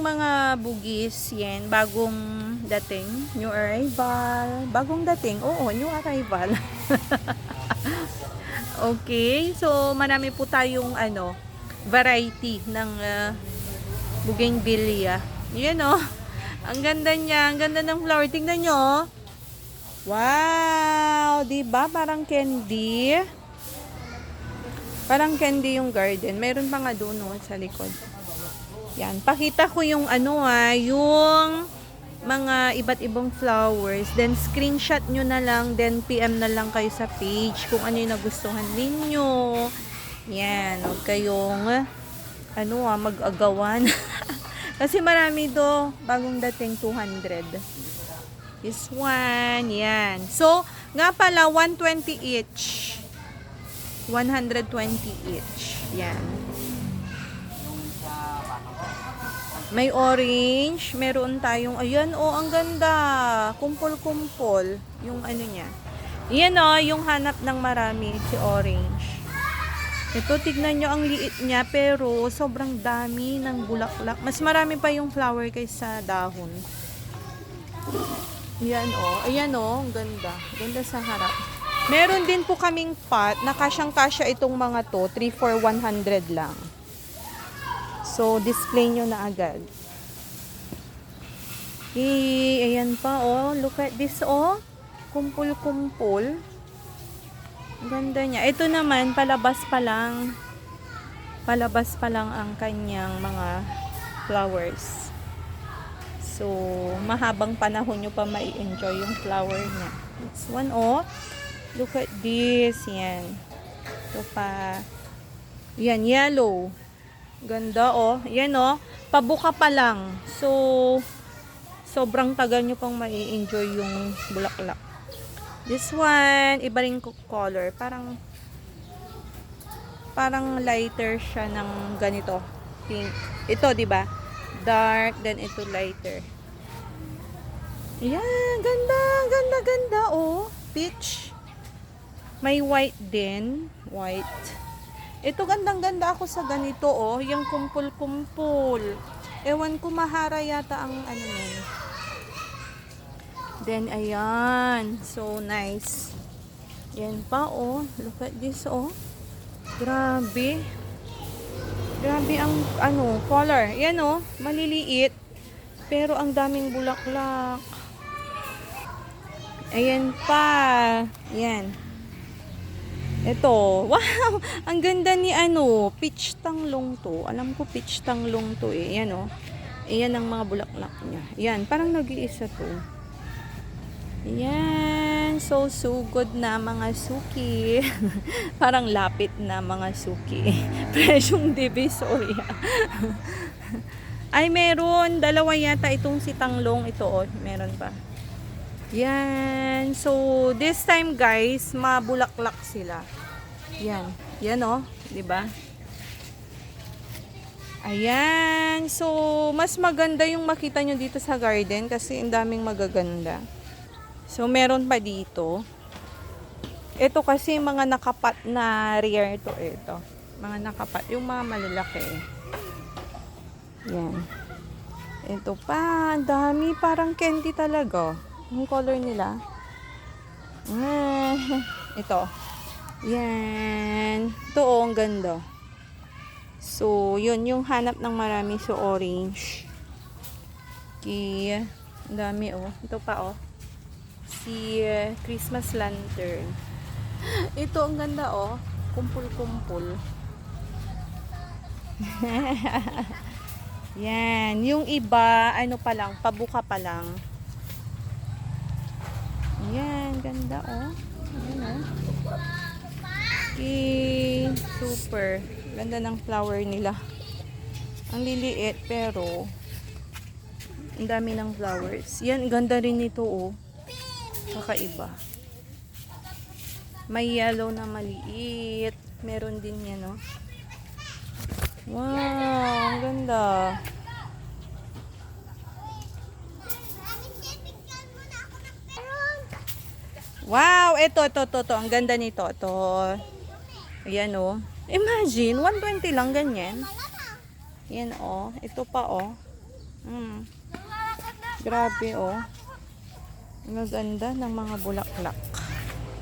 mga bugis, yan, bagong dating, new arrival, bagong dating, oo, new arrival. okay, so marami po tayong ano, variety ng uh, bougainvillea. Yan oh, ang ganda niya, ang ganda ng flower. Tingnan nyo oh. Wow, 'di ba? Parang candy. Parang candy yung garden. Meron pa nga doon oh, sa likod. Yan, pakita ko yung ano ah, yung mga iba't ibang flowers. Then screenshot nyo na lang, then PM na lang kayo sa page kung ano yung nagustuhan ninyo. Yan, huwag kayong ano ah, mag-agawan. Kasi marami do, bagong dating 200. This one, yan. So, nga pala, 120 each. 120 each. Yan. May orange. Meron tayong, ayan, oh, ang ganda. Kumpol-kumpol. Yung ano niya. Yan, oh, yung hanap ng marami, si orange. Ito, tignan nyo ang liit niya, pero sobrang dami ng bulaklak. Mas marami pa yung flower kaysa dahon. Yan oh. Ayan oh, ang ganda. Ganda sa harap. Meron din po kaming pot na kasyang-kasya itong mga to. 3 for 100 lang. So, display nyo na agad. Eh, ayan pa oh. Look at this oh. Kumpul-kumpul. Ganda niya. Ito naman, palabas pa lang. Palabas pa lang ang kanyang mga flowers. So, mahabang panahon nyo pa mai enjoy yung flower niya. This one, oh. Look at this. Yan. Ito pa. Yan, yellow. Ganda, oh. Yan, oh. Pabuka pa lang. So, sobrang tagal nyo pang mai enjoy yung bulaklak. This one, iba rin color. Parang, parang lighter siya ng ganito. Pink. Ito, di ba? dark, then ito lighter. Yan, ganda, ganda, ganda, oh. Peach. May white din. White. Ito, gandang ganda ako sa ganito, oh. Yung kumpul-kumpul. Ewan ko, mahara yata ang ano yan. Then, ayan. So, nice. Yan pa, oh. Look at this, oh. Grabe. Grabe ang ano, color. Yan oh, maliliit. Pero ang daming bulaklak. Ayan pa. Yan. Ito. Wow! Ang ganda ni ano, peach tanglong to. Alam ko peach tanglong to eh. Yan oh. Ayan ang mga bulaklak niya. Yan, parang nag-iisa to. Yan. So, sugod na mga suki. Parang lapit na mga suki. Presyong divisoria. Ay, meron. Dalawa yata itong si Tanglong. Ito, oh. Meron pa. Yan. So, this time, guys, mabulaklak sila. Yan. Yan, oh. 'Di ba? Ayan. So, mas maganda yung makita nyo dito sa garden kasi ang daming magaganda. So, meron pa dito. Ito kasi mga nakapat na rare to ito. Mga nakapat. Yung mga malalaki. Yan. Ito pa. Ang dami. Parang candy talaga. Yung color nila. Ah, ito. Yan. Ito oh, ang ganda. So, yun. Yung hanap ng marami. So, orange. Okay. Ang dami oh. Ito pa oh si uh, Christmas lantern. Ito ang ganda oh, kumpul-kumpul. Yan, yung iba ano pa lang, pabuka pa lang. Yan, ganda oh. Yan oh. Okay, super. Ganda ng flower nila. Ang liliit pero ang dami ng flowers. Yan, ganda rin nito oh kakaiba. May yellow na maliit. Meron din yan, no? Wow, ang ganda. Wow, ito, ito, ito, ito. Ang ganda nito. Ito. Ayan, oh. Imagine, 120 lang ganyan. Yan, oh. Ito pa, oh. Mm. Grabe, oh. Ang ganda ng mga bulaklak.